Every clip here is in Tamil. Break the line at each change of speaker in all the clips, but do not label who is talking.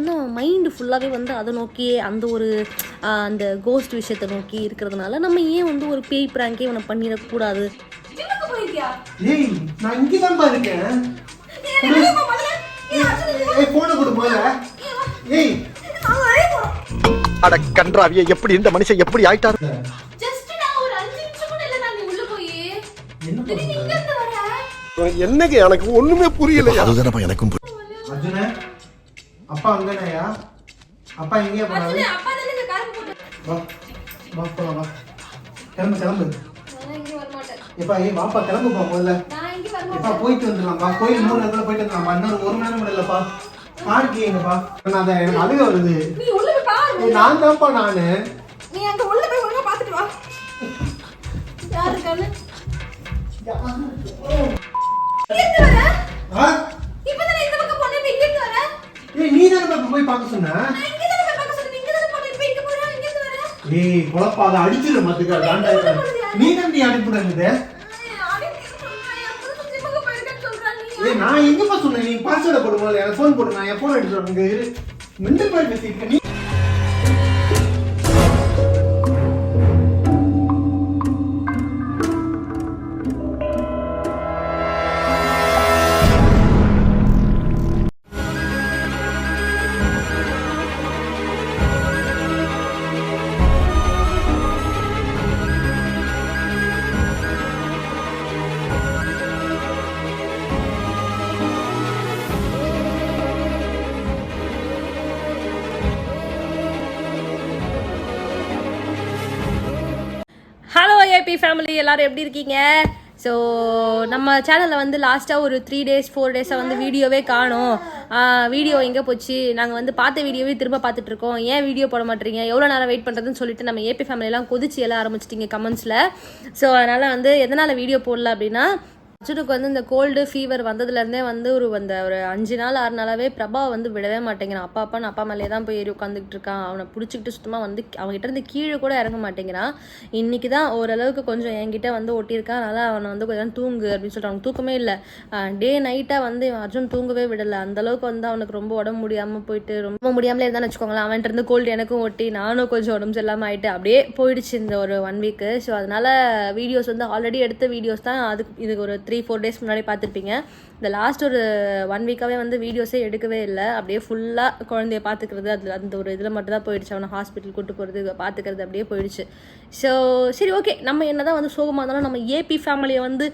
வந்து அவன் மைண்டு ஃபுல்லாகவே வந்து அதை நோக்கியே அந்த ஒரு அந்த கோஸ்ட் விஷயத்தை நோக்கி இருக்கிறதுனால நம்ம ஏன் வந்து ஒரு பேய் ப்ராங்கே இவனை பண்ணிடக்கூடாது
அட கன்றாவிய எப்படி இந்த மனுஷன் எப்படி ஆயிட்டாரு? என்னங்க எனக்கு ஒண்ணுமே புரியல அதுதானப்பா எனக்கும்
அப்பா அங்கனையா அப்பா எங்கேயா போனாரு? வா வா போலாம் வா. கிளம்பு கிளம்பு. எப்பா ஏய் வாப்பா கிளம்புப்பா முதல்ல. எப்பா போயிட்டு வந்துடலாம்ப்பா கோயில் மூணு இடத்துல போயிட்டு இன்னொரு ஒரு மணி நேரம் கூட இல்லப்பா. எங்கப்பா நான் அதை எனக்கு அழுக வருது. நான் தான்ப்பா நானு.
நீ அங்க உள்ள போய் ஒழுங்கா பாத்துட்டு வா. யாரு கண்ணு இருந்து வர.
ஏய் குழப்பாத அடிச்சிரு மத்துக்கு தாண்டா நீ
ஏய், நீ.
ஏய் நான் எங்கப்பா சொன்னேன்? நீ பாஸ்வேர்டை போடு முதல்ல எனக்கு ஃபோன் போடு நான் என் ஃபோன் எடுத்து இரு. மிண்டு போய் பேசிட்டு நீ
ஹாப்பி ஏபி ஃபேமிலி எல்லாரும் எப்படி இருக்கீங்க? ஸோ நம்ம சேனலில் வந்து லாஸ்ட்டாக ஒரு த்ரீ டேஸ் ஃபோர் டேஸாக வந்து வீடியோவே காணும். வீடியோ எங்கே போச்சு? நாங்கள் வந்து பார்த்த வீடியோவே திரும்ப பார்த்துட்டு இருக்கோம். ஏன் வீடியோ போட மாட்டீங்க எவ்வளோ நேரம் வெயிட் பண்ணுறதுன்னு சொல்லிட்டு நம்ம ஏபி ஃபேமிலியெல்லாம் கொதிச்சு எல்லாம் ஆரம்பிச்சிட்டிங்க கமெண்ட்ஸில் ஸோ அதனால் வந்து எதனால் வீடியோ போடல அப்படின்னா அர்ஜுனுக்கு வந்து இந்த கோல்டு ஃபீவர் வந்ததுலேருந்தே வந்து ஒரு அந்த ஒரு அஞ்சு நாள் ஆறு நாளாவே பிரபா வந்து விடவே மாட்டேங்கிறான். அப்பா அப்பா அப்பா மேலே தான் போய் ஏறி உட்காந்துக்கிட்டு இருக்கான். அவனை பிடிச்சிக்கிட்டு சுத்தமாக வந்து அவங்ககிட்ட இருந்து கீழே கூட இறங்க மாட்டேங்கிறான். இன்னைக்கு தான் ஓரளவுக்கு கொஞ்சம் என்கிட்ட வந்து ஒட்டியிருக்கான் அதனால் அவனை வந்து கொஞ்சம் நேரம் தூங்கு அப்படின்னு சொல்லிட்டு அவனுக்கு தூக்கமே இல்லை. டே நைட்டாக வந்து அர்ஜுன் தூங்கவே விடலை. அந்தளவுக்கு வந்து அவனுக்கு ரொம்ப உடம்பு முடியாமல் போயிட்டு ரொம்ப முடியாமலே இருந்தான்னு வச்சுக்கோங்களேன். அவன்கிட்ட இருந்து கோல்டு எனக்கும் ஒட்டி நானும் கொஞ்சம் உடம்பு சரியில்லாமல் ஆகிட்டு அப்படியே போயிடுச்சு இந்த ஒரு ஒன் வீக்கு ஸோ அதனால வீடியோஸ் வந்து ஆல்ரெடி எடுத்த வீடியோஸ் தான். அதுக்கு இதுக்கு ஒரு த்ரீ ஃபோர் டேஸ் முன்னாடி பார்த்துருப்பீங்க. இந்த லாஸ்ட் ஒரு ஒன் வீக்காகவே வந்து வீடியோஸே எடுக்கவே இல்லை. அப்படியே ஃபுல்லாக குழந்தைய பார்த்துக்கிறது அது அந்த ஒரு இதில் மட்டும் தான் போயிடுச்சு. அவனை ஹாஸ்பிட்டல் கூட்டு போகிறது பார்த்துக்கிறது அப்படியே போயிடுச்சு. ஸோ சரி ஓகே நம்ம என்ன தான் வந்து சோகமாக இருந்தாலும் நம்ம ஏபி ஃபேமிலியை வந்து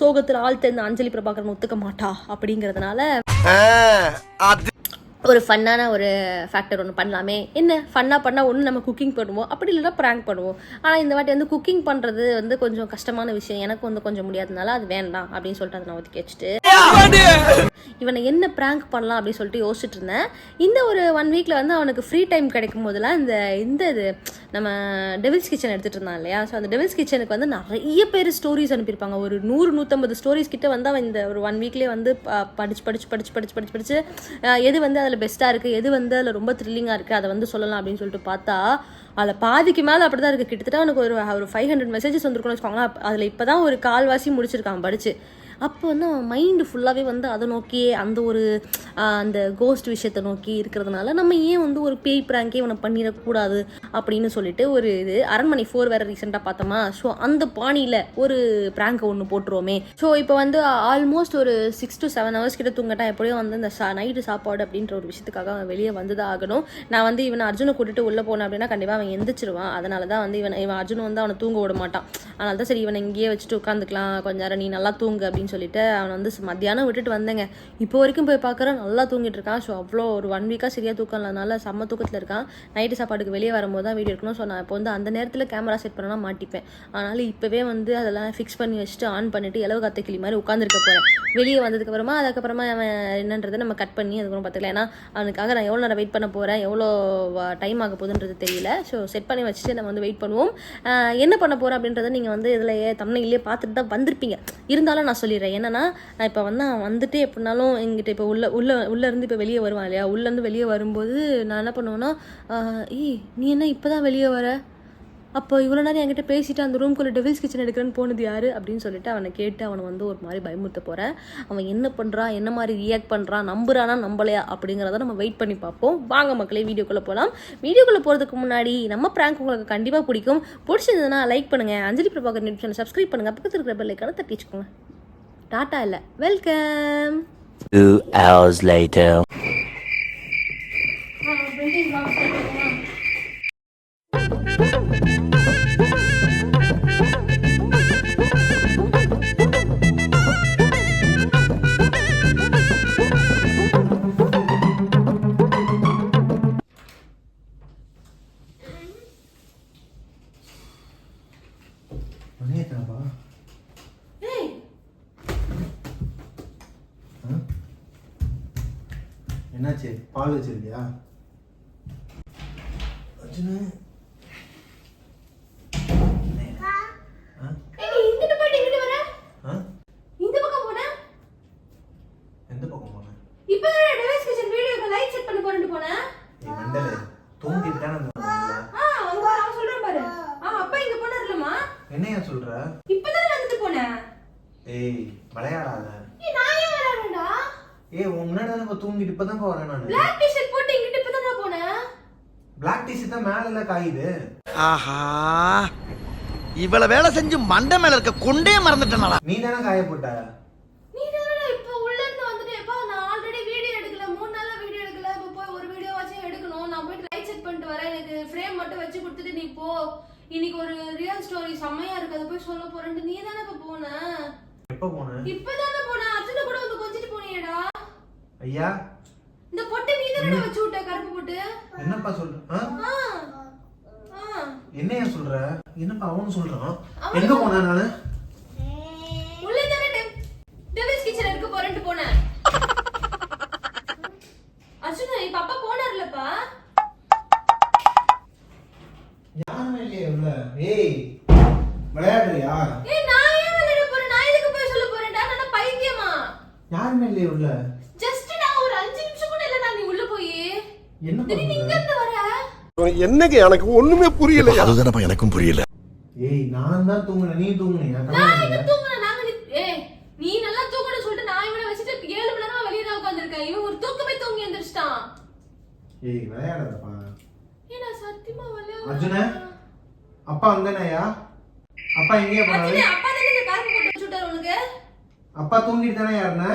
சோகத்தில் ஆழ்த்த இந்த அஞ்சலி பிரபாகரன் ஒத்துக்க மாட்டா அப்படிங்கிறதுனால ஒரு ஃபன்னான ஒரு ஃபேக்டர் ஒன்று பண்ணலாமே. என்ன? ஃபன்னாக பண்ணால் ஒன்று நம்ம குக்கிங் பண்ணுவோம். அப்படி இல்லைன்னா ப்ராங்க் பண்ணுவோம். ஆனால் இந்த வாட்டி வந்து குக்கிங் பண்ணுறது வந்து கொஞ்சம் கஷ்டமான விஷயம். எனக்கு வந்து கொஞ்சம் முடியாதனால அது வேண்டாம் அப்படின்னு சொல்லிட்டு அதை நான் ஒதுக்கி வச்சுட்டு. இவனை என்ன ப்ராங்க் பண்ணலாம் அப்படின்னு சொல்லிட்டு யோசிச்சுட்டு இருந்தேன். இந்த ஒரு ஒன் வீக்கில் வந்து அவனுக்கு ஃப்ரீ டைம் கிடைக்கும் போதெல்லாம் இந்த இந்த இது நம்ம டெவில்ஸ் கிச்சன் எடுத்துகிட்டு இருந்தான் இல்லையா? ஸோ அந்த டெவில்ஸ் கிச்சனுக்கு வந்து நிறைய பேர் ஸ்டோரிஸ் அனுப்பியிருப்பாங்க. ஒரு நூறு நூற்றம்பது ஸ்டோரிஸ் கிட்ட வந்து அவன் இந்த ஒரு ஒன் வீக்லேயே வந்து படிச்சு படிச்சு படிச்சு படிச்சு படிச்சு படிச்சு எது வந்து அதில் பெஸ்ட்டாக இருக்குது எது வந்து அதில் ரொம்ப த்ரில்லிங்காக இருக்குது அதை வந்து சொல்லலாம் அப்படின்னு சொல்லிட்டு பார்த்தா அதில் பாதிக்கு மேலே அப்படி தான் இருக்குது கிட்டத்தட்ட அவனுக்கு ஒரு ஒரு ஃபைவ் ஹண்ட்ரட் மெசேஜஸ் வந்துருக்குன்னு வச்சுக்கோங்களேன். அதில் இப்போ தான் ஒரு கால்வாசி முடிச்சிருக்கான் படிச்சு. அப்போ வந்து அவன் மைண்டு ஃபுல்லாகவே வந்து அதை நோக்கியே அந்த ஒரு அந்த கோஸ்ட் விஷயத்தை நோக்கி இருக்கிறதுனால நம்ம ஏன் வந்து ஒரு பேய் பிராங்கே இவனை பண்ணிடக்கூடாது அப்படின்னு சொல்லிட்டு ஒரு இது அரண்மனை ஃபோர் வேற ரீசெண்டாக பார்த்தோமா? ஸோ அந்த பாணியில் ஒரு பிராங்கை ஒன்று போட்டுருவோமே. ஸோ இப்போ வந்து ஆல்மோஸ்ட் ஒரு சிக்ஸ் டு செவன் ஹவர்ஸ் கிட்ட தூங்கட்டா எப்படியும் வந்து இந்த சா நைட்டு சாப்பாடு அப்படின்ற ஒரு விஷயத்துக்காக அவன் வெளியே வந்து ஆகணும். நான் வந்து இவனை அர்ஜுனை கூட்டிட்டு உள்ளே போனேன் அப்படின்னா கண்டிப்பாக அவன் எந்திரிச்சிருவான். அதனால தான் வந்து இவன் இவன் அர்ஜுன் வந்து அவனை தூங்க விட மாட்டான். அதனால தான் சரி இவனை இங்கேயே வச்சுட்டு உட்காந்துக்கலாம். கொஞ்ச நேரம் நீ நல்லா தூங்கு அப்படின்னு சொல்லிட்டு அவனை வந்து மத்தியானம் விட்டுட்டு வந்தேங்க. இப்போ வரைக்கும் போய் பார்க்குறேன் நல்லா தூங்கிட்டு இருக்கான் ஸோ அவ்வளோ ஒரு ஒன் வீக்காக சரியாக தூக்கம் இல்லாதனால செம்ம தூக்கத்தில் இருக்கான் நைட்டு சாப்பாடுக்கு வெளியே வரும்போது தான் வீடியோ எடுக்கணும் ஸோ நான் இப்போ வந்து அந்த நேரத்தில் கேமரா செட் பண்ணனா மாட்டிப்பேன். அதனால் இப்போவே வந்து அதெல்லாம் ஃபிக்ஸ் பண்ணி வச்சுட்டு ஆன் பண்ணிட்டு இலவு கத்த கிளி மாதிரி உட்காந்துருக்க போகிறேன் வெளியே வந்ததுக்கப்புறமா அதுக்கப்புறமா அவன் என்னன்றதை நம்ம கட் பண்ணி அதுக்கப்புறம் பார்த்துக்கலாம். ஏன்னா அவனுக்காக நான் எவ்வளோ நேரம் வெயிட் பண்ண போகிறேன் எவ்வளோ டைம் ஆக போகுதுன்றது தெரியல. ஸோ செட் பண்ணி வச்சுட்டு நம்ம வந்து வெயிட் பண்ணுவோம். என்ன பண்ண போகிறேன் அப்படின்றத நீங்கள் வந்து இதில் தமிழ்நிலையே பார்த்துட்டு தான் வந்திருப்பீங்க. இருந்தாலும் நான் சொல்லி சொல்லிடுறேன். என்னன்னா இப்போ வந்து அவன் வந்துட்டு எப்படினாலும் எங்கிட்ட இப்போ உள்ள உள்ள உள்ளே இருந்து இப்போ வெளியே வருவான் இல்லையா? உள்ளேருந்து வெளியே வரும்போது நான் என்ன பண்ணுவேன்னா ஆஹ் ஏய் நீ என்ன இப்போ தான் வெளியே வர?
அப்போ இவ்வளோ நேரம் என்கிட்ட பேசிட்டு அந்த ரூம்குள்ளே டெவில்ஸ் கிச்சன் எடுக்கிறேன்னு போனது யாரு? அப்படின்னு சொல்லிட்டு அவனை கேட்டு அவனை வந்து ஒரு மாதிரி பயமுறுத்த போகிறேன் அவன் என்ன பண்ணுறான் என்ன மாதிரி ரியாக்ட் பண்ணுறான் நம்புறானா நம்பலையா அப்படிங்கிறத நம்ம வெயிட் பண்ணி பார்ப்போம். வாங்க மக்களே வீடியோக்குள்ளே போகலாம் வீடியோக்குள்ளே போகிறதுக்கு முன்னாடி நம்ம ப்ராங்க் உங்களுக்கு கண்டிப்பாக பிடிக்கும். பிடிச்சிருந்ததுன்னா லைக் பண்ணுங்கள் Anjali Prabhakar news channel subscribe பண்ணுங்கள் பக்கத்தில் இருக்கிற பெல்லைக்கான தட்டிச்சுக்கோங்க. டாட்டா இல்லை வெல்கம்
Two hours later.
அப்பா இங்க போனார்லமா
என்னையா சொல்ற?
இப்பதான் வந்துட்டு போனேன்
ஏய் விளையாடாத
ஏய் நான் ஏன் விளையாடுறேன்டா
ஏய் முன்னாடி தானே தூங்கிட்டு இப்போ தான் வரேன் நான்.
பிளாக் டி-ஷர்ட் போட்டு இங்கிட்டு இப்பதான் நான் போனேன்
பிளாக் டிஷர்ட் தான் மேல எல்லாம் காயுது.
ஆஹா. இவ்வளவு வேலை செஞ்சு மண்டை மேல இருக்க கொண்டே மறந்துட்டேனா
நீ தானே காய போட்ட?
நீ தானடா இப்ப உள்ள இருந்து வந்துட்டு. எப்பா நான் ஆல்ரெடி வீடியோ எடுக்கல. மூணு நாளா வீடியோ எடுக்கல. இப்ப போய் ஒரு வீடியோ வச்சு எடுக்கணும். நான் போயிட்டு லைட் செட் பண்ணிட்டு வரேன். எனக்கு ஃப்ரேம் மட்டும் வச்சு கொடுத்துட்டு நீ போ. இன்னைக்கு ஒரு ரியல் ஸ்டோரி செம்மையா இருக்கு. அதை போய் சொல்ல போறேன்ட்டு நீ தானே இப்ப போன?
எப்போ போன?
இப்பதானே போன. அர்ஜுன கூட வந்து
ஐயா.
இந்த பொட்டு நீ தானே வச்சு விட்ட? கருப்பு பொட்டு.
என்னப்பா சொல்ற? என்னையா சொல்ற? என்னப்பா அவனு சொல்றான்? எங்க போனா நானு?
உள்ள தானே டெவில்ஸ் கிச்சன் எடுக்க போறேன்ட்டு போனேன். அர்ஜுனா இப்ப அப்பா போனார்லப்பா.
யாருமே இல்லையே உள்ள. ஏய் விளையாடுறியா
ஏய் நான் ஏன் விளையாட போறேன் நான் எதுக்கு போய் சொல்ல போறேன்டா நான் பைத்தியமா
யாருமே இல்லையே உள்ள
ஜஸ்ட் நான் ஒரு அஞ்சு நிமிஷம் கூட இல்ல நான் நீ உள்ள போய்
என்ன
திடீர்னு இங்க
பண்ற
இருந்து வர
என்னங்க எனக்கு ஒண்ணுமே புரியல அதுதானப்பா எனக்கும் புரியல.
ஏய் நான் தான் தூங்குனேன் நீ தூங்குனியா
நான் எங்க தூங்குறேன் நாங்க நீ- ஏய் நீ நல்லா தூங்கணும்னு சொல்லிட்டு நான் இவனை வச்சுட்டு ஏழு மணி நேரமா வெளியே தான் உட்காந்துருக்கேன் இவன் ஒரு தூக்கமே தூங்கி எந்திரிச்சிட்டான்.
ஏய் விளையாடாதப்பா.
ஏய் நான் சத்தியமா விளையாட
அர்ஜுன அப்பா வந்தானயா அப்பா எங்கேயா போனாரு?
அர்ஜுனே, அப்பா தானே இந்த போட்டு வச்சு விட்டாரு உனக்கு?
அப்பா தூங்கிட்டு தானே யாருன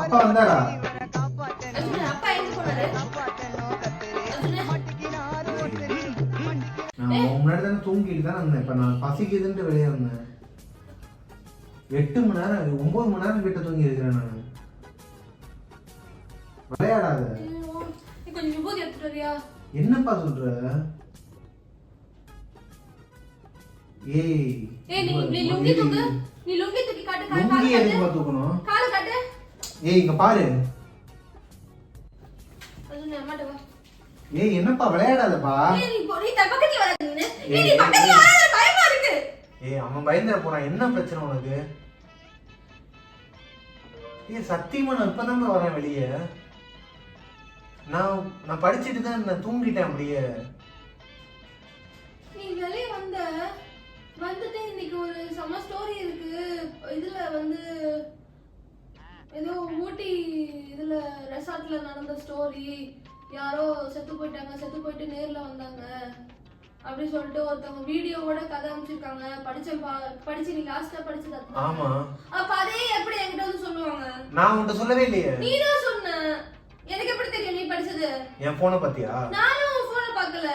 அப்பா வந்தாரா
அப்பா எங்க போனாரு?
நான் முன்னாடி தானே தூங்கிட்டு தான் இருந்தேன். இப்ப நான் பசிக்குதுன்ட்டு வெளியே வந்தேன். எட்டு மணி நேரம் ஒன்பது மணி நேரம் கிட்ட தூங்கி இருக்கிறேன் நான். விளையாடாத. என்னப்பா சொல்ற? ஏய்
ஏய் நீ நீ லுங்கி தூக்கு நீ லுங்கி தூக்கி காட்டு கால்
லுங்கி
கால
எதுக்குப்பா
காட்டு.
தூக்கணும்?
கால காட்டு.
ஏய் இங்க பாரு.
அர்ஜுனே, அம்மாட்ட வா.
ஏய் என்னப்பா விளையாடாதப்பா.
ஏய்,
அவன் பயந்துட போறான் என்ன பிரச்சனை உனக்கு? ஏய் சத்தியமா நான் இப்பதான் வரேன் வெளியே. நான் நான் படிச்சுட்டு தான் நான் தூங்கிட்டேன் அப்படியே.
நீ வெளிய வந்த வந்துட்டு இன்னைக்கு ஒரு செம ஸ்டோரி இருக்கு. இதுல வந்து ஏதோ ஊட்டி இதுல ரெசார்ட்ல நடந்த ஸ்டோரி யாரோ செத்து போயிட்டாங்க செத்து போயிட்டு நேர்ல வந்தாங்க. அப்படி சொல்லிட்டு ஒருத்தவங்க வீடியோவோட கதை அமைச்சிருக்காங்க படிச்ச பா- படிச்சு நீ லாஸ்டா படிச்சது.
ஆமா.
அப்ப அதே எப்படி என்கிட்ட வந்து சொல்லுவாங்க?
நான் உன்கிட்ட சொல்லவே இல்லையே.
நீ தான் சொன்ன. எனக்கு எப்படி தெரியும் நீ படிச்சது?
என் போனை பாத்தியா
நானும் உன் போனை பார்க்கல.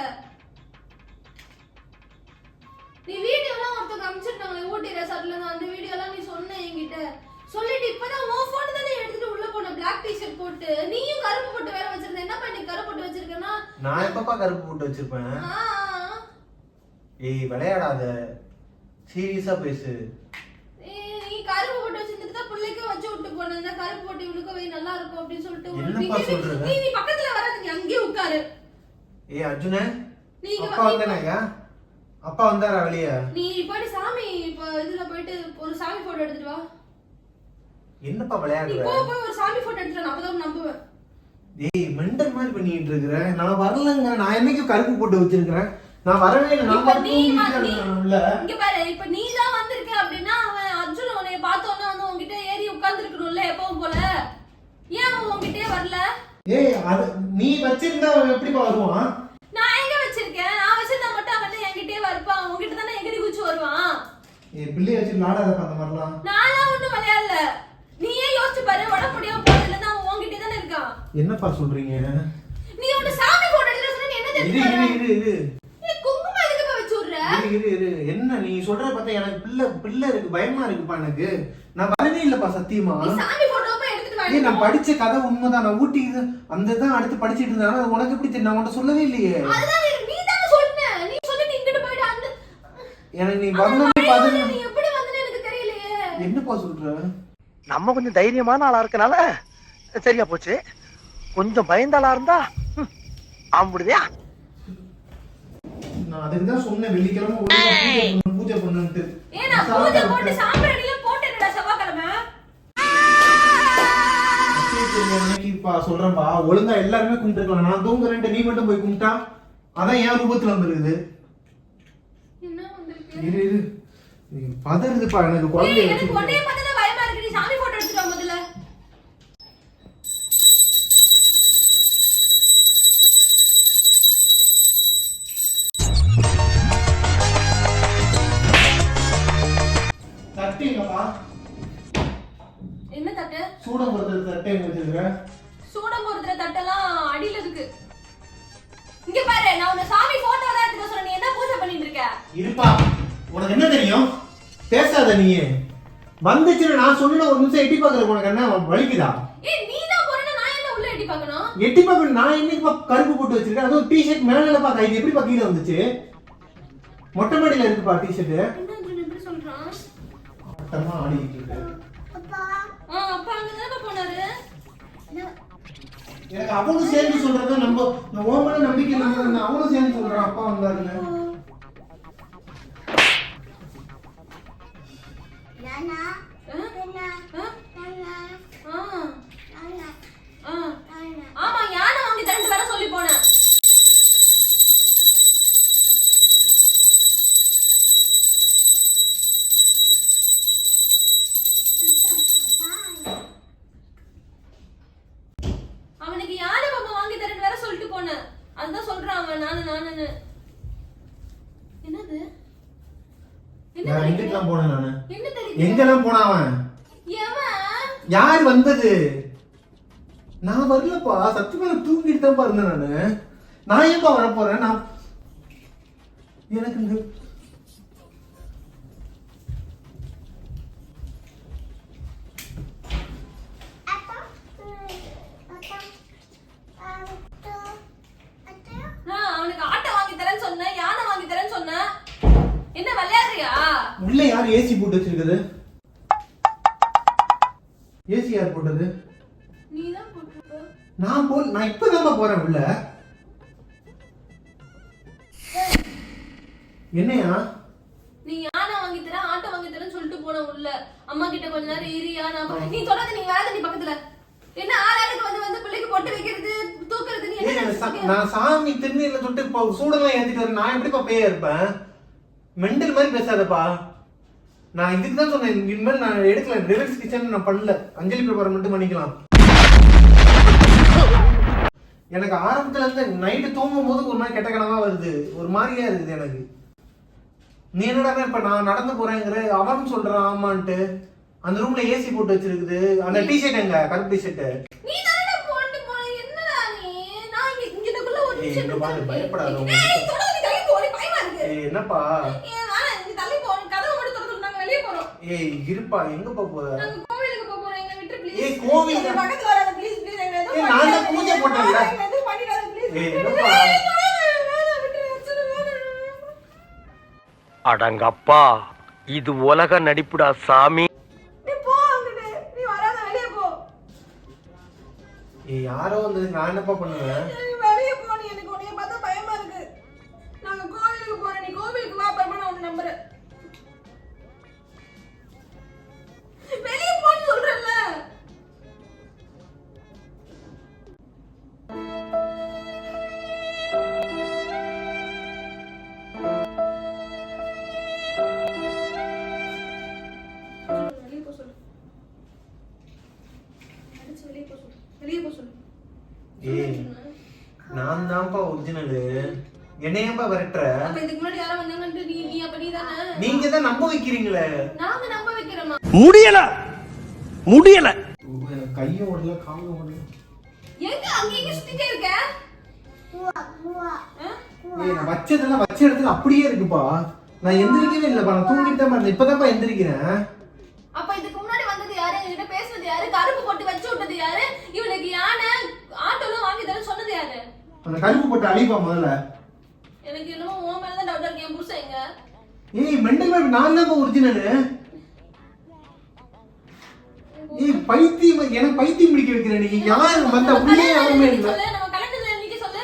நீ வீடியோலாம் ஒருத்தங்க அனுப்பிச்சிருந்தாங்களே ஊட்டி ரெசார்ட்ல இருந்து அந்த வீடியோலாம் நீ சொன்ன என்கிட்ட. சொல்லிட்டு இப்பதான் உன் போன் தானே எடுத்துட்டு போன பிளாக் டி-ஷர்ட் போட்டு நீயும் கருப்பு போட்டு வேற வச்சிருந்த என்ன பண்ணி கருப்பு போட்டு வச்சிருக்கனா
நான் எப்பப்பா கருப்பு போட்டு வச்சிருப்பேன்? ஏய் விளையாடாத. சீரியஸா பேசு.
நீ கருப்பு போட்டு வச்சிருந்துட்டு தான் பிள்ளைக்கும் வச்சு விட்டு போன இந்த கருப்பு போட்டு இவனுக்கு வை நல்லா இருக்கும் அப்படின்னு சொல்லிட்டு ஒரு
என்னப்பா
நீ-
சொல்ற?
நீ நீ பக்கத்துல வராத நீ அங்கேயே உட்காரு.
ஏய் அர்ஜுன
நீ இங்க
அப்பா
வா-
வந்தானயா அப்பா வந்தாரா வெளியே?
நீ போயிட்டு சாமி இப்ப இதுல போயிட்டு ஒரு சாமி போட்டோ எடுத்துட்டு வா.
என்னப்பா விளையாடுற?
ஒரு சாமி போட்டோ எடுத்துட்டு நான் அப்பதான் நம்புவேன்.
ஏய் மெண்டல் மாதிரி பண்ணிட்டு இருக்கிற நான் வரலங்க. நான் என்னைக்கு கருப்பு போட்டு வச்சிருக்கிறேன்? நான் வரவே இல்லை. நான்.
இங்க பாரு இப்ப நீ தான் வந்திருக்க அப்படின்னா அவன் அர்ஜுன் உன்னை பார்த்தோன்னே வந்து உன்கிட்ட ஏறி உட்கார்ந்துருக்கணும்ல எப்பவும் போல. ஏன் அவன் உன்கிட்டயே வரல?
ஏய் அது நீ வச்சிருந்தா அவன் எப்படிப்பா வருவான்?
நான் எங்க வச்சிருக்கேன்? நான் வச்சிருந்தா மட்டும் அவன் என்கிட்டயே வரப்பான் உன்கிட்ட தானே எகிரி குச்சி வருவான்.
ஏய் பிள்ளைய வச்சு விளாடாதப்பா அந்த மாதிரிலாம்.
நான்லாம் ஒண்ணும் விளையாடல. பாரு உடம்பு முடியாம போனதுல இருந்து அவன் உன்கிட்ட தானே இருக்கான்.
என்னப்பா சொல்றீங்க?
நீ உன்ன சாமி போட்டோ எடுத்து சொன்னா நீ என்ன
இரு
தெரிஞ்சு
இரு இரு இரு.
நீ குங்குமம் எதுக்கு போய் வச்சு விடுற?
இரு இரு இரு. என்ன நீ சொல்றத பார்த்தா எனக்கு பிள்ளை பிள்ளை இருக்கு பயமா இருக்குப்பா எனக்கு. நான் வரவே இல்லப்பா சத்தியமா.
நீ சாமி போட்டோ போய் எடுத்துட்டு
ஏய் நான்
வா
படிச்ச கதை உண்மைதான். நான் ஊட்டி இது- அந்த தான் அடுத்து படிச்சிட்டு இருந்தேன். ஆனா அது உனக்கு எப்படி தெரியும்? நான் உன்கிட்ட சொல்லவே இல்லையே.
அதுதான் நீ தானே சொன்ன. நீ சொல்லிட்டு இங்கிட்டு போயிட்டு அந்த
எனக்கு நீ
அந்த
வரணும்னு
மழையில
பார்த்து
நீ எப்படி வந்தேன்னு எனக்கு தெரியலையே.
என்னப்பா சொல்ற?
நம்ம கொஞ்சம் தைரியமான ஆளா இருக்கனால சரியா போச்சு. கொஞ்சம் பயந்த ஆளா இருந்தா ஆம்பிடுதியா
நான் அதுக்கு தான் சொன்னேன் வெள்ளிக்கிழமை பூஜை பண்ணு, பூஜை பண்ணுன்ட்டு
ஏன்
சொல்றேன்பா. ஒழுங்கா எல்லாருமே கும்பிட்டுருக்கலாம் நான் தூங்குறேன்ட்டு நீ மட்டும் போய் கும்பிட்டா அதான் என் ரூபத்துல வந்துருக்குது?
என்ன வந்திருக்கு?
இரு இரு. பதறுதுப்பா எனக்கு குழந்தைய தட்டு சூடம் பொறுத்தது தட்டு எங்க வச்சிருக்க
சூடம் பொறுத்துற தட்டெல்லாம் அடியில இருக்கு. இங்க பாரு நான் உன்னை சாமி போட்டோ தான் எடுத்துக்க சொல்றேன் நீ என்ன பூஜை பண்ணிட்டு இருக்க?
இருப்பா. உனக்கு என்ன தெரியும்? பேசாத நீ வந்துச்சுன்னு நான் சொன்ன ஒரு நிமிஷம் எட்டி பாக்குறது உனக்கு என்ன வலிக்குதா?
ஏய் நீ தான் போறேன்னா நான் என்ன உள்ள எட்டி பார்க்கணும்?
எட்டி பார்க்க நான் என்னைக்கு கருப்பு போட்டு வச்சிருக்கேன். அதுவும் டிஷர்ட் மேல பாக்க. இது எப்படி கீழே வந்துச்சு? மொட்டை மாடியில இருக்குப்பா டிஷர்ட்
சொல்றான்?
ஆடிக்கிட்டு இருக்கு
ஆ அப்பா அங்க தானே போனாரு
எனக்கு அவனும் சேர்ந்து சொல்றத நம்ம ஓமன நம்பிக்கை நம்ம அவனும் சேர்ந்து சொல்றான் அப்பா வந்தாருன்னு
ஆ? ஆ? ஆ. ஆ. ஆமா யானை வாங்கி தரேன்ட்டு வர சொல்லி போனேன் அவனுக்கு யானை பொம்மை வாங்கி தரேன்னு வேற சொல்லிட்டு போனேன் அதுதான் சொல்றான் அவன் நானு நானுன்னு என்னது
எங்கிட்டலாம் போனேன் நானு? எங்கெல்லாம் போனான் அவன்? யார் வந்தது? நான் வரலப்பா. சத்தியமா நான் தூங்கிட்டு தான் இருந்தேன் நானு. நான் ஏன்பா வர போறேன் நான் எனக்கு இந்த ஏசி போட்டு வச்சிருக்குது. ஏசி யார் போட்டது? நான் போ நான் இப்பதான் போறேன் உள்ள. என்னையா?
நீ யானை வாங்கி தரேன் ஆட்டோ வாங்கி தரேன்னு சொல்லிட்டு போன உள்ள. அம்மா கிட்ட கொஞ்ச நேரம் இரியா நான் நீ சொல்லாத நீ வேலை நீ பக்கத்துல. என்ன ஆளாளுக்கு வந்து வந்து பிள்ளைக்கு பொட்டு வைக்கிறது தூக்குறது நீ என்ன?
நான் சாமி திருநீர்ல தொட்டு இப்போ சூடெல்லாம் ஏத்திட்டு வரேன். நான் எப்படிப்பா பேயா இருப்பேன்? மெண்டல் மாதிரி பேசாதப்பா. நான் இதுக்கு தான் சொன்னேன் இனிமேல் நான் எடுக்கல. ரிவர்ஸ் கிச்சன் நான் பண்ணல. அஞ்சலி பிரபாரம் மட்டும் பண்ணிக்கலாம். எனக்கு ஆரம்பத்துல இருந்து நைட்டு தூங்கும் போது ஒரு மாதிரி கெட்ட கனவா வருது. ஒரு மாதிரியா இருக்குது எனக்கு. நீ என்னடா இப்ப நான் நடந்து போறேங்கிற அவன் சொல்றான் ஆமான்ட்டு. அந்த ரூம்ல ஏசி போட்டு வச்சிருக்குது. அந்த டிஷர்ட் எங்க? கருப்பு டிஷர்ட்
இருக்கு.
பயப்படாத,
ஏய், ஏய்
இருப்பா எங்கப்பா போற
நாங்க கோவிலுக்கு போக போறோம், எங்களை விட்டுரு, please.
ஏய், கோவில்
எங்க வராத, please, please, எங்களை எதுவும்
ஏய், நான் தான் பூஜை. போட்டேன்ல.
எதுவும் பண்ணிடாத.
ஏய், என்னப்பா?
வேணாம்.
அடங்கப்பா இது உலக நடிப்புடா சாமி
நீ போ அங்கிட்டு, நீ வராத, வெளிய போ.
ஏய் யாரோ வந்தது நான் என்னப்பா பண்ணுவேன்
நீ வெளிய போ, நீ எனக்கு உன்னைய பார்த்தா பயமா இருக்கு. நாங்க கோவிலுக்கு போறோம், நீ கோவிலுக்கு வா, அப்புறமா நான் உன்னை நம்புறேன். ஏய்
நான் தான்ப்பா ஒரிஜினல் என்னையப்பா விரட்டுற? நம்ப வைக்கிறீங்களே. கைய ஓடல கால ஓடல.
எங்க? அங்க
இடத்துல அப்படியே இருக்குப்பா. நான் எந்திரிக்கவே இல்லப்பா. நான் தூங்கிட்டே இருந்தேன். இப்பதான்ப்பா எந்திரிக்கிறேன்.
அப்ப இது
அந்த கருப்பு போட்டு அழிப்பா முதல்ல?
எனக்கு என்னமோ உன் மேலதான் டவுட் இருக்கு. என் புருஷன் எங்க?
ஏய் மெண்டல் மேம் நான் தான் ஒரிஜினலு ஏய் பைத்தியம் எனக்கு பைத்தியம் பிடிக்க வைக்கிற நீ. யாரு வந்த உள்ளே யாருமே இல்ல.
சொல்லு. நம்ம நாள் இன்னைக்கு சொல்லு?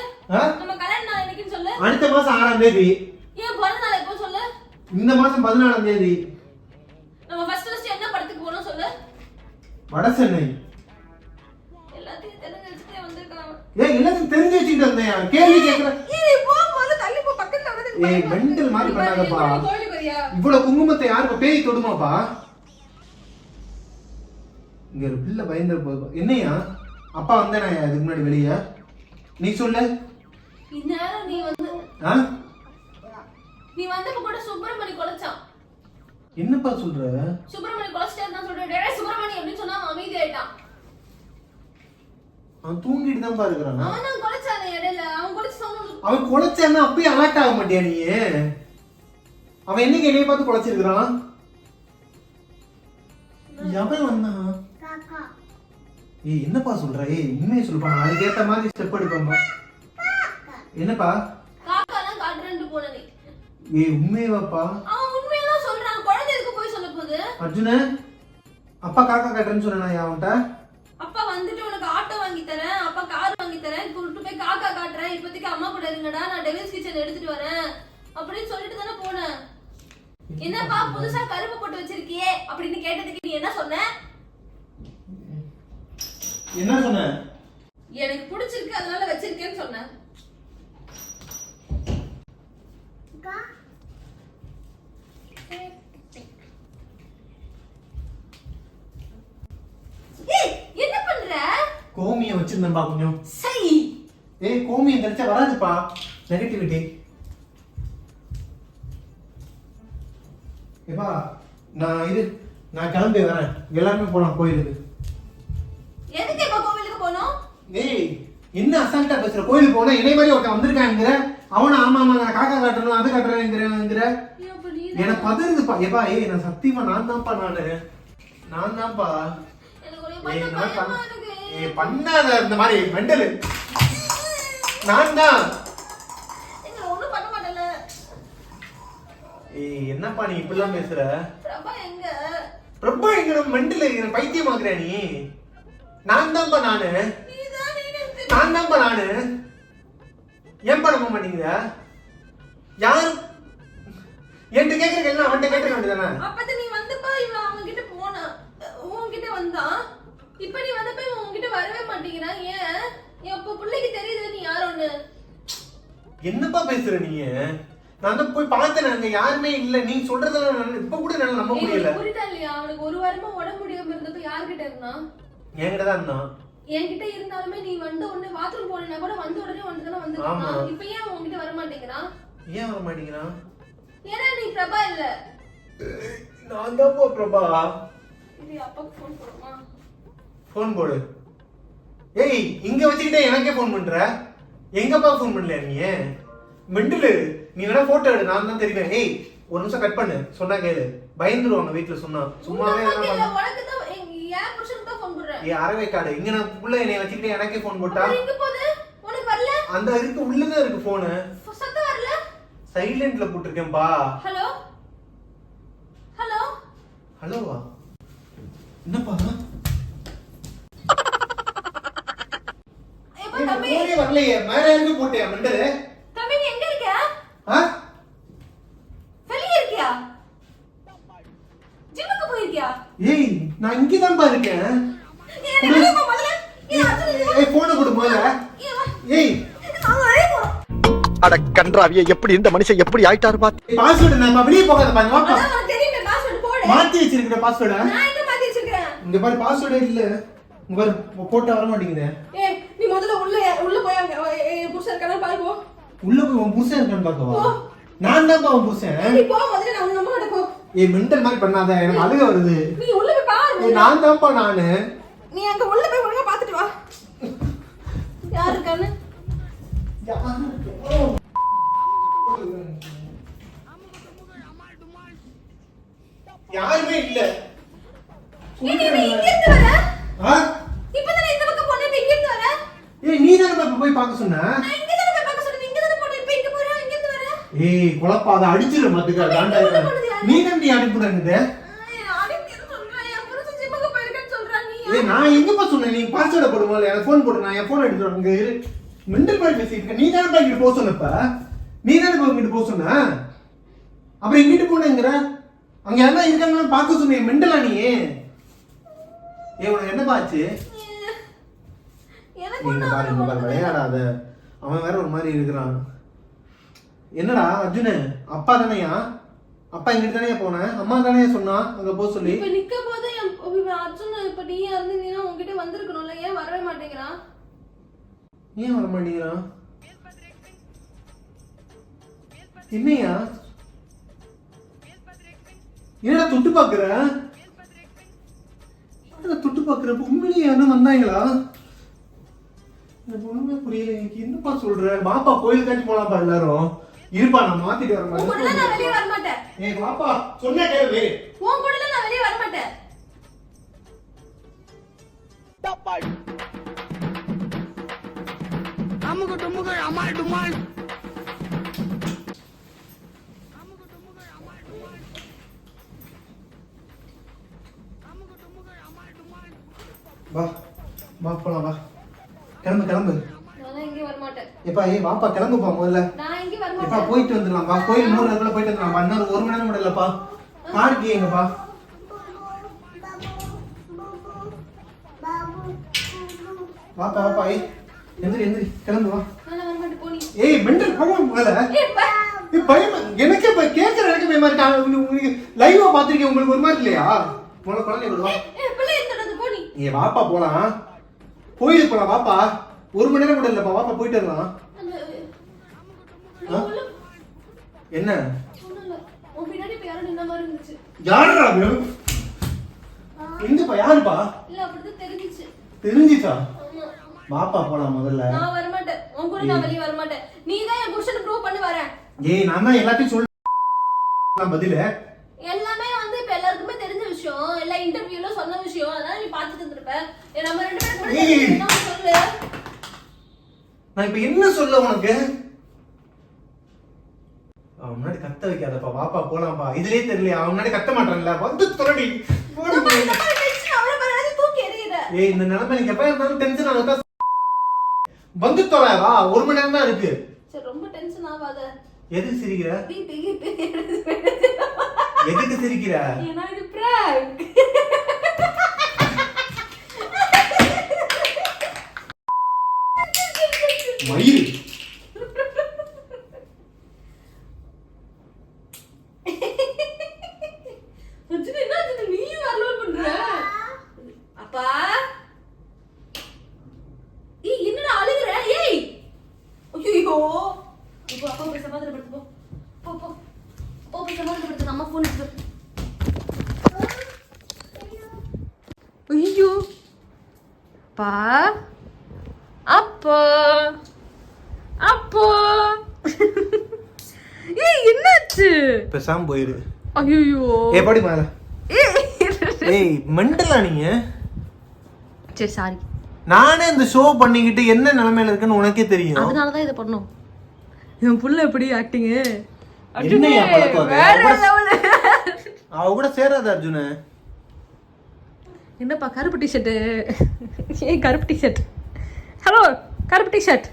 நம்ம கல்யாணம் நாள் இன்னைக்குன்னு சொல்லு.
அடுத்த மாசம் ஆறாம் தேதி.
ஏன் பிறந்த நாள் எப்போ சொல்லு?
இந்த மாசம் பதினாலாம் தேதி.
நம்ம ஃபர்ஸ்ட் ஃபர்ஸ்ட் என்ன படத்துக்கு போனோம் சொல்லு.
வட ஏய் எல்லாத்தையும் தெரிஞ்சு வச்சுக்கிட்டு வந்தேன் கேள்வி கேட்கற
ஏய் போ முதல்ல தள்ளி போ பக்கத்துல வந்து
ஏய் மெண்டல் மாதிரி பண்ணாதப்பா. இவ்வளவு குங்குமத்தை யாருப்பா பேய் தொடுமாப்பா? இங்க ஒரு பிள்ளை பயந்துட போதுப்பா என்னையா? அப்பா வந்தேனா இதுக்கு முன்னாடி வெளிய? நீ சொல்லு.
இந்நேரம் நீ வந்து
ஆ?
நீ வந்தப்ப கூட சுப்பிரமணி கொலைச்சான்.
என்னப்பா சொல்ற?
சுப்பிரமணி கொலைச்சிட்டே இருந்தான் சொல்றேன். சுப்பிரமணி அப்படின்னு சொன்னா அமைதி ஆயிட்டான்
அவன் தூங்கிட்டு தான்ப்பா இருக்கிறான்?
அவன் தான் கொலைச்சானே இடையில. அவன் கொலைச்சு சொன்ன
அவன் குலைச்சான்னா அப்பயே அலர்ட் ஆக மாட்டியா நீ? அவன் என்னைக்கு என்னைய பார்த்து குலைச்சிருக்கிறான் எவன் வந்தான்? ஏய் என்னப்பா சொல்ற? ஏய் உண்மையை சொல்லுப்பா நான் அதுக்கேத்த மாதிரி ஸ்டெப் எடுப்பேன்பா. என்னப்பா?
நீ
ஏய் உண்மையவாப்பா?
அவன் சொல்றான். குழந்தை எதுக்கு போய் சொல்ல போகுது.
அர்ஜுன அப்பா காக்கா கட்டுறேன்னு சொன்னா அவன்கிட்ட
அப்பா வந்துட்டு உனக்கு ஆட்டோ வாங்கி தரேன் அப்பா கார் வாங்கி தரேன் கூப்பிட்டு போய் காக்கா காட்டுறேன் இப்போதைக்கு இருங்கடா நான் டெவில்ஸ் கிச்சன் எடுத்துட்டு வரேன் அப்படின்னு சொல்லிட்டு தானே போனேன். என்னப்பா புதுசா கருப்பு போட்டு வச்சிருக்கியே அப்படின்னு கேட்டதுக்கு நீ என்ன சொன்ன?
என்ன சொன்ன?
எனக்கு பிடிச்சிருக்கு அதனால வச்சிருக்கேன்னு சொன்னேன் என்ன பண்ற?
கோமியம் வச்சிருந்தேன்பா கொஞ்சம்.
சை.
ஏய் கோமியம் தெளிச்சா வராதுப்பா. நெகட்டிவிட்டி ஏப்பா நான் இது நான் கிளம்பி வரேன். எல்லாருமே போலாம் கோயிலுக்கு.
எதுக்கு இப்ப கோவிலுக்கு போனோம்
ஏய் என்ன அசால்ட்டா பேசுற? கோயிலுக்கு போனா என்னை மாதிரி ஒருத்தன் வந்திருக்காங்கிற அவன ஆமா ஆமா நான் காக்கா காட்டணும் அது காட்டுறேங்கிற எனக்கு பதறுதுப்பா. ஏப்பா ஏய் நான் சத்தியமா நான் தான்ப்பா நானு. நான் தான்ப்பா. ஏய் பண்ணாத இந்த மாதிரி மெண்டலு. நான் தான்
எங்க ஒண்ணும் பண்ண மாட்டேன்ல
ஏய் என்னப்பா நீ இப்படிலாம் பேசுற?
பிரபா எங்க?
ரொம்ப எங்க மெண்டல் பைத்தியமாக்குற நீ? நான் தான்ப்பா நானு. நான் தான்ப்பா நானு. ஏன்பா நம்ப மாட்டீங்க யாரு? என்கிட்ட கேட்கறதுக்கு எல்லாம் அவன்கிட்ட கேட்க வேண்டியதானே
அப்பதான் நீ வந்தப்ப இவன் அவங்க கிட்ட போனா உன்கிட்ட வந்தான் இப்ப நீ வந்தப்ப இவன் உன்கிட்ட வரவே மாட்டேங்கிறான் ஏன்? இப்ப பிள்ளைக்கு தெரியுது நீ யார் ஒண்ணு
என்னப்பா பேசுற நீ? நான் தான் போய் பார்த்தேன் அங்க யாருமே இல்ல. நீ சொல்றதெல்லாம் இப்ப கூட என்னால நம்ப முடியல.
புரியுதா இல்லையா? அவனுக்கு ஒரு வாரமா உடம்பு முடியாம இருந்தப்ப யார்கிட்ட இருந்தான்
என்கிட்ட தான் இருந்தான்.
என்கிட்ட இருந்தாலுமே நீ வந்த உடனே பாத்ரூம் போனா கூட வந்த உடனே வந்து தானே வந்து. இப்ப ஏன் உன்கிட்ட வர மாட்டேங்கிறான்?
ஏன் வர மாட்டேங்கிறான்?
ஏன்னா நீ பிரபா இல்ல.
நான் தான்ப்பா பிரபா.
இது அப்பாக்கு ஃபோன் போடுமா?
ஃபோன் போடு. ஏய் இங்க வச்சுக்கிட்டே எனக்கே ஃபோன் பண்ற? எங்கப்பா ஃபோன் பண்ணல நீ? மெண்டலு நீ வேணா போட்டோ எடு நான் தான் தெரியுவேன் ஏய் ஒரு நிமிஷம் கட் பண்ணு. சொன்னா கேளு. பயந்துருவாங்க வீட்டுல சொன்னா. சும்மாவே ஏய் அறவே காடு. இங்க நான் புள்ள என்னைய வச்சுக்கிட்டே எனக்கே ஃபோன் போட்டா? அந்த இருக்கு உள்ளதான் இருக்கு போனு சைலண்ட்ல போட்டிருக்கேன்பா
ஹலோ? ஹலோ?
ஹலோவா? என்னப்பா? போனே வரலையே. மேல இருந்து போட்டியா மெண்டலு.
கன்றாவிய எப்படி இந்த மனுஷன் எப்படி ஆயிட்டாரு பாத்து
பாஸ்வேர்டு நான் வெளியே போகாத பாருங்க வாப்பா.
தெரியுமே பாஸ்வேர்ட் போடு.
மாத்தி வச்சிருக்கிற பாஸ்வேர்டை
நான் எங்க மாத்தி வச்சிருக்கேன்
இங்க பாரு பாஸ்வேர்டே இல்ல. இங்க பாரு போட்டா வர மாட்டேங்குது.
ஏய் நீ முதல்ல உள்ள உள்ள போய் அங்க புருஷன்
உள்ள போய் உன் புருஷன் இருக்கான்னு பார்க்கவா? நான் தான் அவன் புருஷன்.
நீ போ முதல்ல நான் உன் நம்ப மாட்டேன் போ.
ஏய் மென்டல் மாதிரி பண்ணாத எனக்கு அழுக வருது.
நீ உள்ள போய் பாரு
நான் தான்ப்பா நானு.
நீ அங்க உள்ள போய் ஒழுங்கா பாத்துட்டு வா. யாரு இருக்கான்னு?
யாருமே இல்ல.
ஏய், நீ
தானே போய் பார்க்க சொன்ன?
போய்
ஏய் குழப்பாத அடிச்சிரு மத்துக்கா தாண்டா? நீ தான் நீ அனுப்புறாங்க
ஏய்,
நான் எங்கப்பா சொன்னேன்? நீ பாஸ்வேர்டை போடுமா எனக்கு ஃபோன் போடு நான் என் ஃபோன் எடுத்து வரேன். இரு. மெண்டல் மாதிரி பேசிட்டு நீ தானே இங்கிட்டு போக சொன்னப்ப நீ தானே இங்கிட்டு போக சொன்ன? அப்புறம் இங்கிட்டு போனேங்கிற? அங்க யாரா இருக்காங்கன்னு பார்க்க சொன்னேன் மெண்டலா நீ? ஏய் உனக்கு என்ன பாச்சு?
ஒண்ணும்
பாரு இங்க பாரு விளையாடாத. அவன் வேற ஒரு மாதிரி இருக்கிறான். என்னடா அர்ஜுனு? அப்பா தானையா? அப்பா இங்கிட்டு தானே போனேன் அம்மா தானே சொன்னா? அங்க போக சொல்லி.
இப்ப நிக்க போது இப்ப அர்ஜுன் இப்ப நீ இருந்தீங்கன்னா உன்கிட்ட வந்திருக்கணும்ல? ஏன் வரவே மாட்டேங்கிறான்
ஏன் வர மாட்டேங்கிறான் என்னையா? என்னடா தொட்டு பாக்குற என்னடா தொட்டு பாக்குற உண்மையிலேயே யாரும் வந்தாங்களா? எனக்கு ஒண்ணுமே புரியல. எனக்கு என்னப்பா சொல்ற? பாப்பா கோயில் காட்டி போலாம்ப்பா எல்லாரும். இருப்பா நான் மாத்திட்டு வர
உன் கூட நான் வெளியே வர மாட்டேன்.
ஏய் பாப்பா சொன்ன கேளு.
உன் கூட நான் வெளியே வர மாட்டேன்.
வா வா போலாம் வா. கிளம்பு கிளம்பு. எப்பா ஏய் வாப்பா கிளம்புப்பா முதல்ல. எப்பா போயிட்டு வந்துடலாம். பா கோயில் மூணு இடத்துல போயிட்டு வந்துடலாம். இன்னொரு ஒரு மணி நேரம் கூட இல்லப்பா. காருக்கு எங்கப்பா? வாப்பா வாப்பா ஏய் எந்திரி எந்திரி கிளம்பு வா. ஏய் மெண்டல் போக முதல்ல. பயம் எனக்கு இப்ப கேட்கற எனக்கு பயமா இருக்கா. உங்களுக்கு லைவா பாத்திருக்கேன் உங்களுக்கு ஒரு மாதிரி இல்லையா? முதல்ல குழந்தை கொடு வா
ஏய் பிள்ளை எடுத்துறது போ நீ
வாப்பா போலாம். கோயிலுக்கு போலாம் வாப்பா. ஒரு மணி நேரம் கூட இல்லப்பா. வாப்பா போயிட்டு வரலாம். என்ன? யாருடா எங்கப்பா? யாருப்பா?
தெரிஞ்சிச்சு.
வாப்பா போலாம் முதல்ல.
நான் வர மாட்டேன் உன் கூட நான் வெளியே வர மாட்டேன் நீ தான் என் புருஷனை ப்ரூவ் பண்ணி வரேன்.
ஏய் நான் தான் எல்லாத்தையும் சொல்ல பதில.
எல்லாமே வந்து இப்ப எல்லாருக்குமே தெரிஞ்ச விஷயம் எல்லா இன்டர்வியூல சொன்ன விஷயம் அதான் நீ பாத்துட்டு இருந்திருப்ப. நம்ம ரெண்டு பேரும் சொல்லு?
நான் இப்ப என்ன சொல்ல உனக்கு? அவன் முன்னாடி கத்த வைக்காதப்பா வாப்பா போலாம்ப்பா. இதுலயே தெரியலையா? அவன் முன்னாடி கத்த மாட்டான்ல. வந்து
எறிகிற.
ஏய் இந்த நிலைமை எனக்கு எப்ப இருந்தாலும் டென்ஷன் ஆகுதா வந்து தொலை வா. ஒரு மணி நேரம் தான் இருக்கு.
சரி ரொம்ப டென்ஷன் ஆகாத.
எதுக்கு சிரிக்கிற. எதுக்கு சிரிக்கிற
ஏன்னா இது? அப்பா ஏய், என்னடா அழுகுற? ஏய். ஐயையோ. இப்போ அப்பா போய் சமாதானப்படுத்து, போ. போ, போ. போ, சமாதானப்படுத்து, அம்மா phone எடுத்து வா. ஐயோ. அப்பா. அப்பா. அப்பா. ஏய் என்னாச்சு?
பேசாம போயிரு.
ஐயோ
ஏய் படி மேல. ஏய் மெண்டலா நீங்க?
சரி சாரி
நானே இந்த ஷோ பண்ணிக்கிட்டு என்ன நிலைமையில இருக்குன்னு உனக்கே தெரியும்.
அதனால தான் இதை பண்ணோம். என் புள்ள எப்படி ஆக்டிங்கு
என்னையா பழக்கம் அவ கூட- சேராத அர்ஜுன.
என்னப்பா கருப்பு டிஷர்ட்டு ஏன் கருப்பு டிஷர்ட் ஹலோ கருப்பு டிஷர்ட்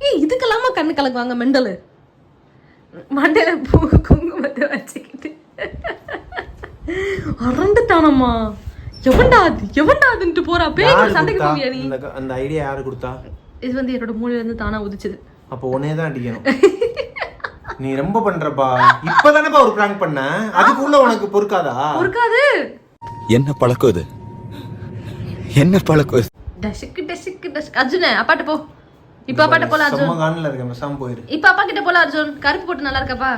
ஏய் இதுக்கெல்லாமா கண்ணு கலக்குவாங்க மெண்டலு? மண்டையில பூ குங்குமத்தை வச்சுக்கிட்டு. அரண்டுட்டானம்மா. எவன்டா அது? எவன்டா அதுன்ட்டு போறா? பேய் சண்டைக்கு போவியா நீ?
அந்த அந்த ஐடியா யாரு கொடுத்தா?
இது வந்து என்னோட மூலையில இருந்து தானா உதிச்சது.
அப்போ உன்னே தான் அடிக்கணும். நீ ரொம்ப பண்றப்பா. இப்பதானேப்பா ஒரு பிராங்க் பண்ண? அதுக்குள்ள உனக்கு பொறுக்காதா?
பொறுக்காது.
என்ன பழக்கம் இது? என்ன பழக்கம் இது?
டஷுக்கு டஷுக்கு டஷ் அர்ஜுன அப்பாட்ட போ. இப்ப அப்பாட்ட போல
செம்ம
அர்ஜுன்
காணில் இருக்கேன் பேசாம போயிரு.
இப்ப அப்பா கிட்ட போல அர்ஜுன். கருப்பு போட்டு நல்லா இருக்கப்பா.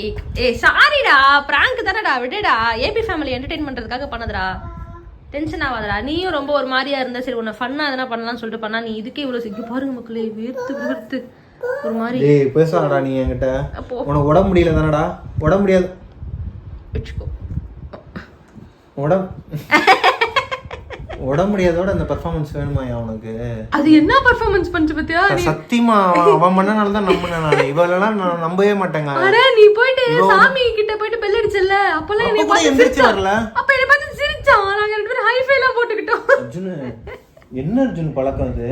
ஏய் ஏய் சாரிடா. பிராங்க் தானடா. விடுடா. ஏபி ஃபேமிலி என்டர்டெயின் பண்றதுக்காக பண்ணதுடா. டென்ஷன் ஆகாதடா நீயும் ரொம்ப ஒரு மாதிரியா இருந்தா சரி உன்னை ஃபன்னா எதனா பண்ணலாம்னு சொல்லிட்டு பண்ணா நீ இதுக்கே இவ்வளவு சிக்கு பாருங்க மக்களே வேர்த்து வேர்த்து ஒரு மாதிரி
டேய் பேசாடா நீ என்கிட்ட. உனக்கு உடம்பு முடியல தானடா? உடம்பு முடியாது.
வச்சுக்கோ.
உடம்பு. உடம்பு முடியாதோட அந்த பெர்ஃபார்மன்ஸ் வேணுமாயா உனக்கு?
அது என்ன பெர்ஃபார்மன்ஸ் பண்ணு பத்தியா?
சத்தியமா அவன் பண்ணனால தான் நம்பினேன் நான். இவளெல்லாம் நான் நம்பவே மாட்டேங்க.
அட நீ போயிட்டு சாமி கிட்ட போயிட்டு பெல் அடிச்சல அப்பெல்லாம்
அப்ப
என்னை
கூட
பார்த்து
எந்திரிச்சு வரல.
அப்ப என்னை பார்த்து சிரிச்சான் நாங்க ரெண்டு பேரும் ஹைஃபை எல்லாம் போட்டுக்கிட்டோம்.
அர்ஜுனு என்ன அர்ஜுன் பழக்கம் அது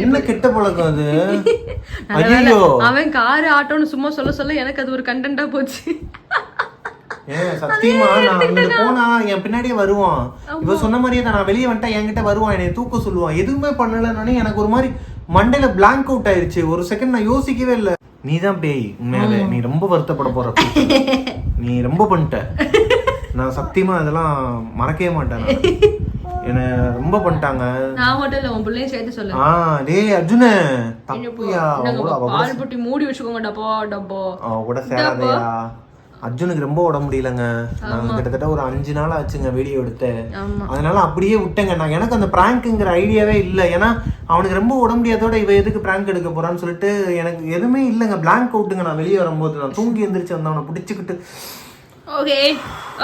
என்ன கெட்ட பழக்கம் அது? ஐயோ
அவன் காரு ஆட்டோன்னு சும்மா சொல்ல சொல்ல எனக்கு அது ஒரு கண்டென்ட்டா போச்சு.
சத்தியமா நான் இங்க போனா என் பின்னாடியே வருவான். இவ சொன்ன மாதிரியே தான் நான் வெளியே வந்துட்டா என்கிட்ட வருவான் என்னை தூக்க சொல்லுவான். எதுவுமே பண்ணலன்னு எனக்கு ஒரு மாதிரி மண்டையில blank அவுட் ஆயிருச்சு. ஒரு செகண்ட் நான் யோசிக்கவே இல்லை. நீ தான் பேய் உண்மையாவே நீ ரொம்ப வருத்தப்பட போற நீ ரொம்ப பண்ணிட்ட. நான் சத்தியமா அதெல்லாம் மறக்கவே மாட்டேன். என்னை ரொம்ப பண்ணிட்டாங்க.
நான் மட்டும் இல்ல உன் பிள்ளையும் சேர்த்து சொல்லு.
ஆ டேய் அர்ஜுனு தப்புயா?
பால் பொட்டி மூடி வச்சுக்கோங்க டப்பா. டப்போ
அவ கூட சேராதையா அர்ஜுனுக்கு ரொம்ப உடம்பு முடியலங்க. நாங்க கிட்டத்தட்ட ஒரு அஞ்சு நாள் ஆச்சுங்க வீடியோ எடுத்து. அதனால அப்படியே விட்டேங்க. நான் எனக்கு அந்த பிராங்க்குங்கிற ஐடியாவே இல்லை. ஏன்னா அவனுக்கு ரொம்ப உடம்பு முடியாதோட இவ எதுக்கு பிராங்க் எடுக்க போறான்னு சொல்லிட்டு எனக்கு எதுவுமே இல்லைங்க. பிளாங்க் அவுட்டுங்க நான் வெளியே வரும்போது நான் தூங்கி எந்திரிச்சு வந்தவனை பிடிச்சிக்கிட்டு
ஓகே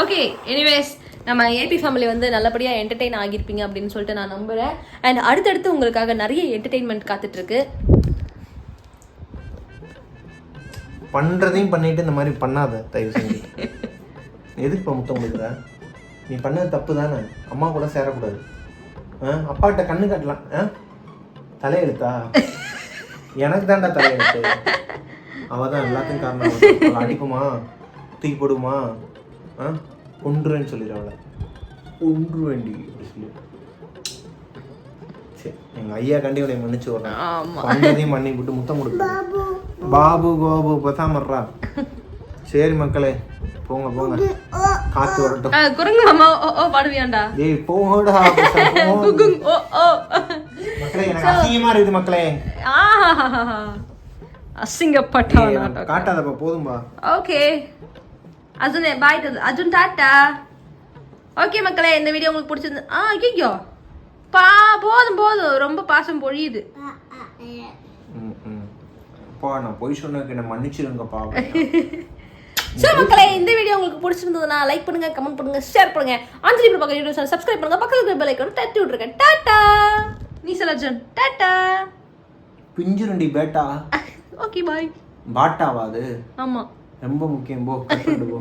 ஓகே எனிவேஸ் நம்ம ஏபி ஃபேமிலி வந்து நல்லபடியாக என்டர்டெயின் ஆகியிருப்பீங்க அப்படின்னு சொல்லிட்டு நான் நம்புகிறேன் அண்ட் அடுத்தடுத்து உங்களுக்காக நிறைய என்டர்டெயின்மெண்ட் காத்துட்ருக்கு.
பண்ணுறதையும் பண்ணிட்டு இந்த மாதிரி பண்ணாத தயவு செஞ்சு. எதுக்கு இப்போ முத்தம் கொடுக்குற? நீ பண்ணது தப்பு தானே? அம்மா கூட சேரக்கூடாது. ஆ? அப்பாகிட்ட கண்ணு காட்டலாம். ஆ? தலையெழுத்தா? எனக்கு தான்டா தலையெழுத்து. அவள் தான் எல்லாத்துக்கும் காரணம். அடிக்குமா? தூக்கி போடுமா? ஆ? கொன்றுவேன்னு சொல்லிடு அவளை கொன்றுவேண்டி அப்படி சொல்லி. சரி எங்க ஐயா கண்டி உன்னை மன்னிச்சு விடுறேன் பண்ணதையும் பண்ணி விட்டு முத்தம் கொடுக்கு பாபு. கோபு பசாமர்றா சரி மக்களே போங்க போங்க. காத்து வரட்டும்.
குரங்கு மாமா ஓ ஓ பாடுவியாண்டா?
ஏய் போங்கடா பேசாம போ.
குகுங் ஓ ஓ.
மக்களே எனக்கு அசிங்கமா இருக்குது மக்களே.
ஆஹா அசிங்கப்பட்டா
காட்டாதப்பா போதும்பா.
Okay. Arjun bye Arjun tata. Okay மக்களே இந்த வீடியோ உங்களுக்கு பிடிச்சிருந்து ஆ ஐயோ பா போதும் போதும். ரொம்ப பாசம் பொழியுது.
ம், ம். அப்பா நான் பொய் சொன்னதுக்கு என்ன மன்னிச்சிருங்கப்பா
ஸோ மக்களே இந்த வீடியோ உங்களுக்கு பிடிச்சிருந்ததுன்னா லைக் பண்ணுங்க கமெண்ட் பண்ணுங்க ஷேர் பண்ணுங்க. Anjali Prabhakar YouTube channel subscribe பண்ணுங்க. பக்கத்துல பெல் ஐக்கான தட்டி விட்டுருக்கேன் டாட்டா. நீ சொல்ல அர்ஜுன் டாட்டா.
பிஞ்சு ரெண்டி பேட்டா.
ஓகே பாய்
பாட்டாவா அது?
ஆமா.
ரொம்ப முக்கியம். போ கட் போ.